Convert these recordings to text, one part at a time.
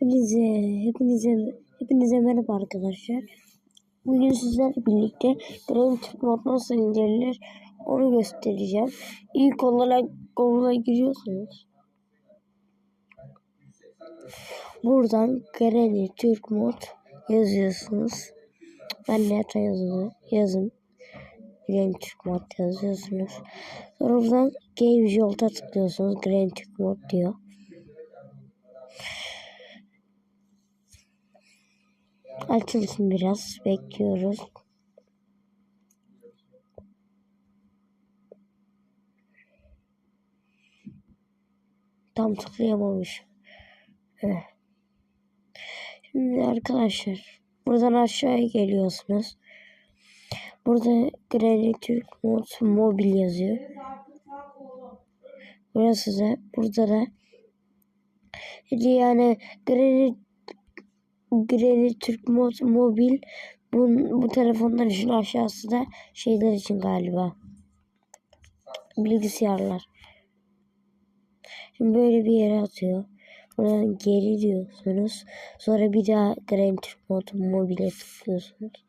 Hepinize, hepinize, hepinize merhaba arkadaşlar. Bugün sizlerle birlikte Türk mod nasıl indirilir onu göstereceğim. İlk olarak Google'a giriyorsunuz. Buradan Granny Türk mod yazıyorsunuz. Ben ne yazılı yazın. Granny Türk mod yazıyorsunuz. Sonra buradan Game Jolt'a tıklıyorsunuz. Granny Türk mod diyor. Açılsın biraz. Bekliyoruz. Tam tıklayamamış. Evet. Şimdi arkadaşlar buradan aşağıya geliyorsunuz. Burada Granny Türk Mod Mobil yazıyor. Burası da burada da yani Granny Granny Türk Mobil bu, bu telefonlar için aşağısı da şeyler için galiba. Bilgisayarlar. Şimdi böyle bir yere atıyor. Buradan geri diyorsunuz. Sonra bir daha Granny Türk Mobil'e tıklıyorsunuz.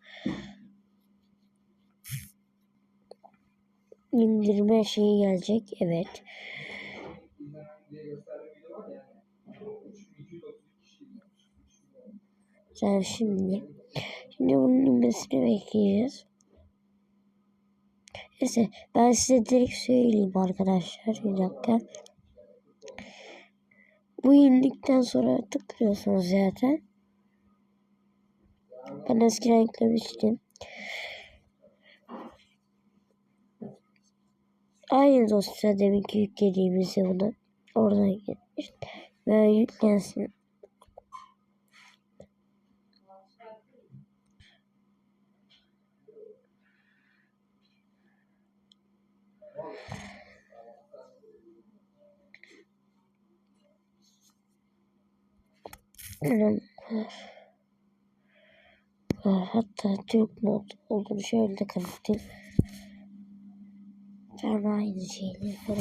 İndirme şeyi gelecek. Evet. Sen şimdi şimdi bunun inmesini bekleyeceğiz. Neyse ben size direkt söyleyeyim arkadaşlar. Bir dakika. Bu indikten sonra tıklıyorsunuz zaten. Ben eskiden yüklemiştim. Aynı dosya deminki yüklediğimizde bunu oradan gitmiş. Ve yüklensin. Hatta Türk mod olduğunu şöyle de kanıtlayayım. Ben aynı şeyleri falan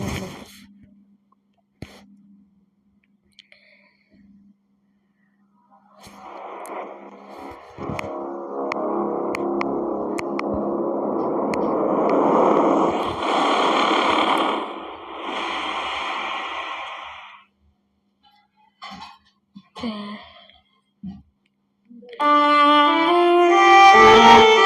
Uh... Amen.